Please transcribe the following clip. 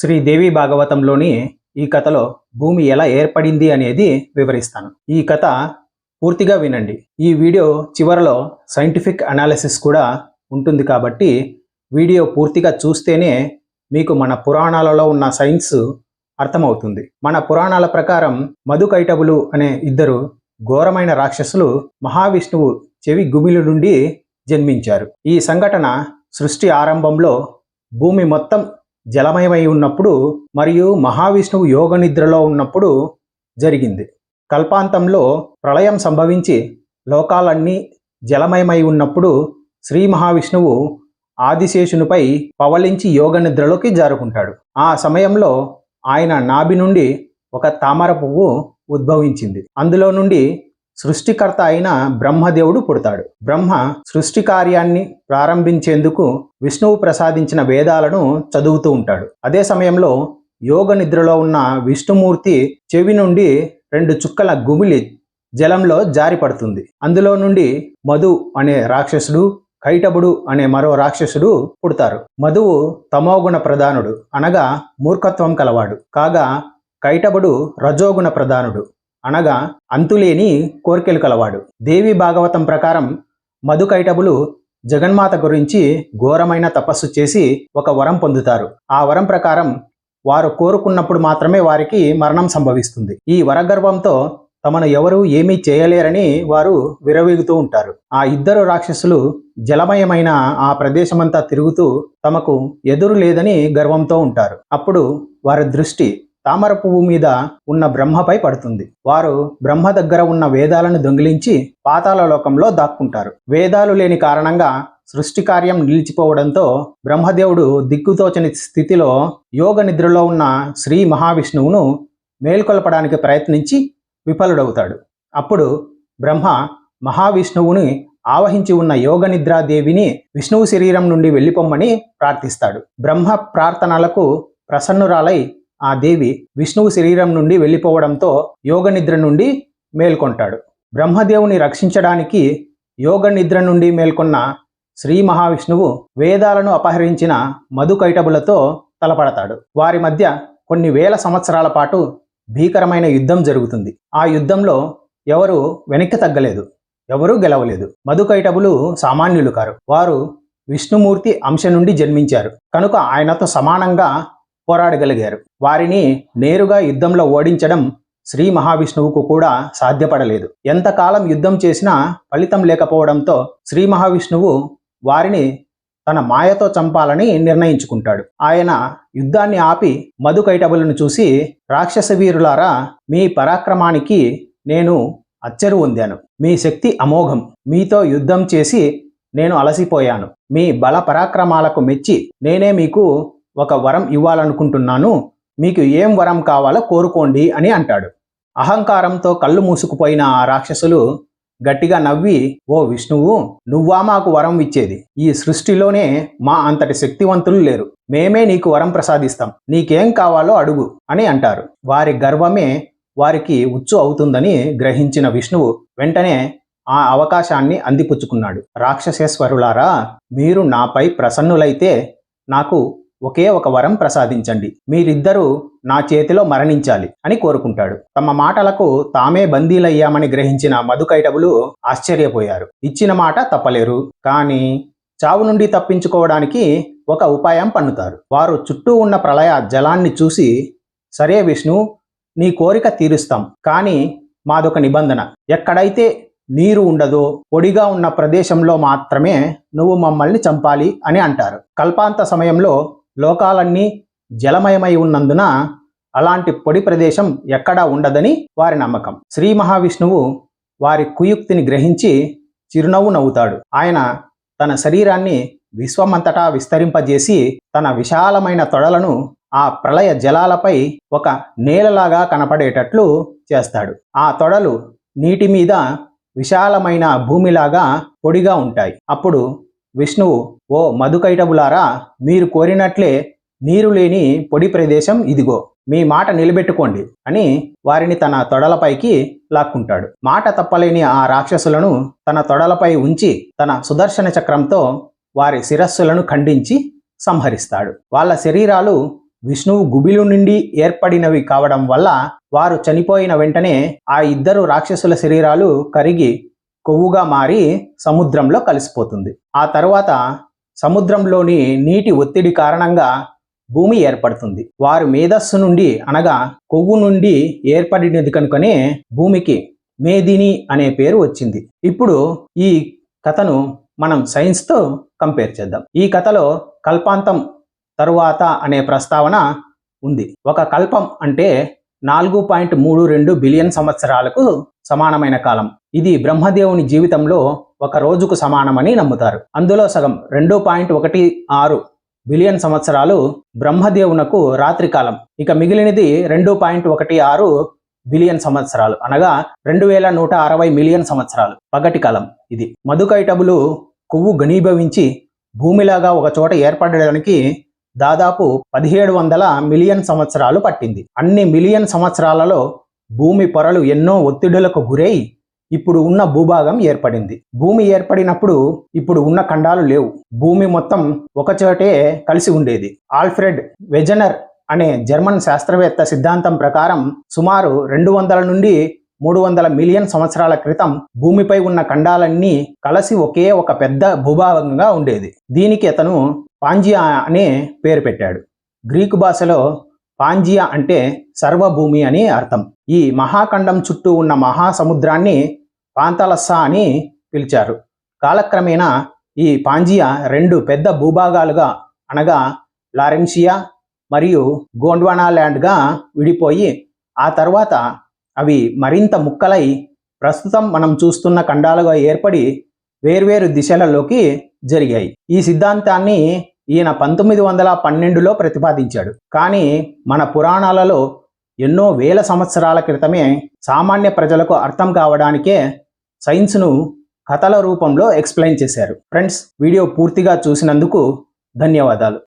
శ్రీదేవి భాగవతంలోని ఈ కథలో భూమి ఎలా ఏర్పడింది అనేది వివరిస్తాను. ఈ కథ పూర్తిగా వినండి. ఈ వీడియో చివరలో సైంటిఫిక్ అనాలిసిస్ కూడా ఉంటుంది కాబట్టి వీడియో పూర్తిగా చూస్తేనే మీకు మన పురాణాలలో ఉన్న సైన్స్ అర్థమవుతుంది. మన పురాణాల ప్రకారం మధుకైటబులు అనే ఇద్దరు ఘోరమైన రాక్షసులు మహావిష్ణువు చెవి గుమిలు నుండి జన్మించారు. ఈ సంఘటన సృష్టి ఆరంభంలో భూమి మొత్తం జలమయమై ఉన్నప్పుడు మరియు మహావిష్ణువు యోగ నిద్రలో ఉన్నప్పుడు జరిగింది. కల్పాంతంలో ప్రళయం సంభవించి లోకాలన్నీ జలమయమై ఉన్నప్పుడు శ్రీ మహావిష్ణువు ఆదిశేషునిపై పవలించి యోగ నిద్రలోకి జారుకుంటాడు. ఆ సమయంలో ఆయన నాభి నుండి ఒక తామర పువ్వు ఉద్భవించింది. అందులో నుండి సృష్టికర్త అయిన బ్రహ్మదేవుడు పుడతాడు. బ్రహ్మ సృష్టి కార్యాన్ని ప్రారంభించేందుకు విష్ణువు ప్రసాదించిన వేదాలను చదువుతూ ఉంటాడు. అదే సమయంలో యోగ నిద్రలో ఉన్న విష్ణుమూర్తి చెవి నుండి రెండు చుక్కల గుమిలి జలంలో జారిపడుతుంది. అందులో నుండి మధు అనే రాక్షసుడు కైటబుడు అనే మరో రాక్షసుడు పుడతారు. మధువు తమోగుణ ప్రధానుడు అనగా మూర్ఖత్వం కలవాడు. కాగా కైటబుడు రజోగుణ ప్రధానుడు. అనగా అంతులేని కోర్కెలు కలవాడు. దేవి భాగవతం ప్రకారం మధుకైటబులు జగన్మాత గురించి ఘోరమైన తపస్సు చేసి ఒక వరం పొందుతారు. ఆ వరం ప్రకారం వారు కోరుకున్నప్పుడు మాత్రమే వారికి మరణం సంభవిస్తుంది. ఈ వరగర్భంతో తమను ఎవరు ఏమీ చేయలేరని వారు విరవీగుతూ ఉంటారు. ఆ ఇద్దరు రాక్షసులు జలమయమైన ఆ ప్రదేశమంతా తిరుగుతూ తమకు ఎదురు లేదని గర్వంతో ఉంటారు. అప్పుడు వారి దృష్టి తామర పువ్వు మీద ఉన్న బ్రహ్మపై పడుతుంది. వారు బ్రహ్మ దగ్గర ఉన్న వేదాలను దొంగిలించి పాతాల లోకంలో దాక్కుంటారు. వేదాలు లేని కారణంగా సృష్టి కార్యం నిలిచిపోవడంతో బ్రహ్మదేవుడు దిక్కుతోచని స్థితిలో యోగ నిద్రలో ఉన్న శ్రీ మహావిష్ణువును మేల్కొల్పడానికి ప్రయత్నించి విఫలుడవుతాడు. అప్పుడు బ్రహ్మ మహావిష్ణువుని ఆవహించి ఉన్న యోగ నిద్రాదేవిని విష్ణువు శరీరం నుండి వెళ్ళిపోమ్మని ప్రార్థిస్తాడు. బ్రహ్మ ప్రార్థనలకు ప్రసన్నురాలై ఆ దేవి విష్ణువు శరీరం నుండి వెళ్ళిపోవడంతో యోగ నిద్ర నుండి మేల్కొంటాడు. బ్రహ్మదేవుని రక్షించడానికి యోగ నిద్ర నుండి మేల్కొన్న శ్రీ మహావిష్ణువు వేదాలను అపహరించిన మధుకైటబులతో తలపడతాడు. వారి మధ్య కొన్ని వేల సంవత్సరాల పాటు భీకరమైన యుద్ధం జరుగుతుంది. ఆ యుద్ధంలో ఎవరు వెనక్కి తగ్గలేదు ఎవరూ గెలవలేదు. మధుకైటబులు సామాన్యులు కారు. వారు విష్ణుమూర్తి అంశ నుండి జన్మించారు. కనుక ఆయనతో సమానంగా పోరాడగలిగారు. వారిని నేరుగా యుద్ధంలో ఓడించడం శ్రీ మహావిష్ణువుకు కూడా సాధ్యపడలేదు. ఎంతకాలం యుద్ధం చేసినా ఫలితం లేకపోవడంతో శ్రీ మహావిష్ణువు వారిని తన మాయతో చంపాలని నిర్ణయించుకుంటాడు. ఆయన యుద్ధాన్ని ఆపి మధుకైటబులను చూసి రాక్షస వీరులారా మీ పరాక్రమానికి నేను అచ్చరు పొందాను మీ శక్తి అమోఘం. మీతో యుద్ధం చేసి నేను అలసిపోయాను. మీ బల పరాక్రమాలకు మెచ్చి నేనే మీకు ఒక వరం ఇవ్వాలనుకుంటున్నాను. మీకు ఏం వరం కావాలో కోరుకోండి అని అంటాడు. అహంకారంతో కళ్ళు మూసుకుపోయిన ఆ రాక్షసులు గట్టిగా నవ్వి ఓ విష్ణువు నువ్వా మాకు వరం ఇచ్చేది? ఈ సృష్టిలోనే మా అంతటి శక్తివంతులు లేరు. మేమే నీకు వరం ప్రసాదిస్తాం. నీకేం కావాలో అడుగు అని అంటారు. వారి గర్వమే వారికి ఉచ్చు అవుతుందని గ్రహించిన విష్ణువు వెంటనే ఆ అవకాశాన్ని అందిపుచ్చుకున్నాడు. రాక్షసేశ్వరులారా మీరు నాపై ప్రసన్నులైతే నాకు ఒకే ఒక వరం ప్రసాదించండి. మీరిద్దరూ నా చేతిలో మరణించాలి అని కోరుకుంటాడు. తమ మాటలకు తామే బందీలయ్యామని గ్రహించిన మధుకైటబులు ఆశ్చర్యపోయారు. ఇచ్చిన మాట తప్పలేరు. కానీ చావు నుండి తప్పించుకోవడానికి ఒక ఉపాయం పన్నుతారు. వారు చుట్టూ ఉన్న ప్రళయ జలాన్ని చూసి సరే విష్ణు నీ కోరిక తీరుస్తాం. కానీ మాదొక నిబంధన. ఎక్కడైతే నీరు ఉండదో పొడిగా ఉన్న ప్రదేశంలో మాత్రమే నువ్వు మమ్మల్ని చంపాలి అని అంటారు. కల్పాంత సమయంలో లోకాలన్నీ జలమయమై ఉన్నందున అలాంటి పొడి ప్రదేశం ఎక్కడా ఉండదని వారి నమ్మకం. శ్రీ మహావిష్ణువు వారి కుయుక్తిని గ్రహించి చిరునవ్వు నవ్వుతాడు. ఆయన తన శరీరాన్ని విశ్వమంతటా విస్తరింపజేసి తన విశాలమైన తొడలను ఆ ప్రళయ జలాలపై ఒక నేలలాగా కనపడేటట్లు చేస్తాడు. ఆ తొడలు నీటి మీద విశాలమైన భూమిలాగా పొడిగా ఉంటాయి. అప్పుడు విష్ణువు ఓ మధుకైటబులారా మీరు కోరినట్లే నీరు లేని పొడి ప్రదేశం ఇదిగో మీ మాట నిలబెట్టుకోండి అని వారిని తన తొడలపైకి లాక్కుంటాడు. మాట తప్పలేని ఆ రాక్షసులను తన తొడలపై ఉంచి తన సుదర్శన చక్రంతో వారి శిరస్సులను ఖండించి సంహరిస్తాడు. వాళ్ళ శరీరాలు విష్ణువు గుబిలు నుండి ఏర్పడినవి కావడం వల్ల వారు చనిపోయిన వెంటనే ఆ ఇద్దరు రాక్షసుల శరీరాలు కరిగి కొవ్వుగా మారి సముద్రంలో కలిసిపోతుంది. ఆ తర్వాత సముద్రంలోని నీటి ఒత్తిడి కారణంగా భూమి ఏర్పడుతుంది. వారు మేధస్సు నుండి అనగా కొవ్వు నుండి ఏర్పడినది కనుకనే భూమికి మేదిని అనే పేరు వచ్చింది. ఇప్పుడు ఈ కథను మనం సైన్స్తో కంపేర్ చేద్దాం. ఈ కథలో కల్పాంతం తరువాత అనే ప్రస్తావన ఉంది. ఒక కల్పం అంటే నాలుగు పాయింట్ మూడు రెండు బిలియన్ సంవత్సరాలకు సమానమైన కాలం. ఇది బ్రహ్మదేవుని జీవితంలో ఒక రోజుకు సమానమని నమ్ముతారు. అందులో సగం రెండు పాయింట్ ఒకటి ఆరు బిలియన్ సంవత్సరాలు బ్రహ్మదేవునకు రాత్రి కాలం. ఇక మిగిలినది రెండు పాయింట్ ఒకటి ఆరు బిలియన్ సంవత్సరాలు. అనగా రెండు వేల నూట అరవై మిలియన్ సంవత్సరాలు. పగటి కాలం ఇది. మధుకైటబులు కొవ్వు ఘనీభవించి భూమిలాగా ఒక చోట ఏర్పడడానికి దాదాపు పదిహేడు వందల మిలియన్ సంవత్సరాలు పట్టింది. అన్ని మిలియన్ సంవత్సరాలలో భూమి పొరలు ఎన్నో ఒత్తిడులకు గురై ఇప్పుడు ఉన్న భూభాగం ఏర్పడింది. భూమి ఏర్పడినప్పుడు ఇప్పుడు ఉన్న ఖండాలు లేవు. భూమి మొత్తం ఒకచోటే కలిసి ఉండేది. ఆల్ఫ్రెడ్ వెజనర్ అనే జర్మన్ శాస్త్రవేత్త సిద్ధాంతం ప్రకారం సుమారు రెండు వందల నుండి మూడు వందల మిలియన్ సంవత్సరాల క్రితం భూమిపై ఉన్న ఖండాలన్నీ కలిసి ఒకే ఒక పెద్ద భూభాగంగా ఉండేది. దీనికి అతను పాంజియా అనే పేరు పెట్టాడు. గ్రీకు భాషలో పాంజియా అంటే సర్వభూమి అని అర్థం. ఈ మహాఖండం చుట్టూ ఉన్న మహాసముద్రాన్ని పాంతలస్సా అని పిలిచారు. కాలక్రమేణా ఈ పాంజియా రెండు పెద్ద భూభాగాలుగా అనగా లారెన్షియా మరియు గోండ్వానాల్యాండ్గా విడిపోయి ఆ తర్వాత అవి మరింత ముక్కలై ప్రస్తుతం మనం చూస్తున్న ఖండాలుగా ఏర్పడి వేర్వేరు దిశలలోకి జరిగాయి. ఈ సిద్ధాంతాన్ని ఈయన పంతొమ్మిది వందల పన్నెండులో ప్రతిపాదించాడు. కానీ మన పురాణాలలో ఎన్నో వేల సంవత్సరాల క్రితమే సామాన్య ప్రజలకు అర్థం కావడానికే సైన్స్ను కథల రూపంలో ఎక్స్ప్లెయిన్ చేశారు. ఫ్రెండ్స్ వీడియో పూర్తిగా చూసినందుకు ధన్యవాదాలు.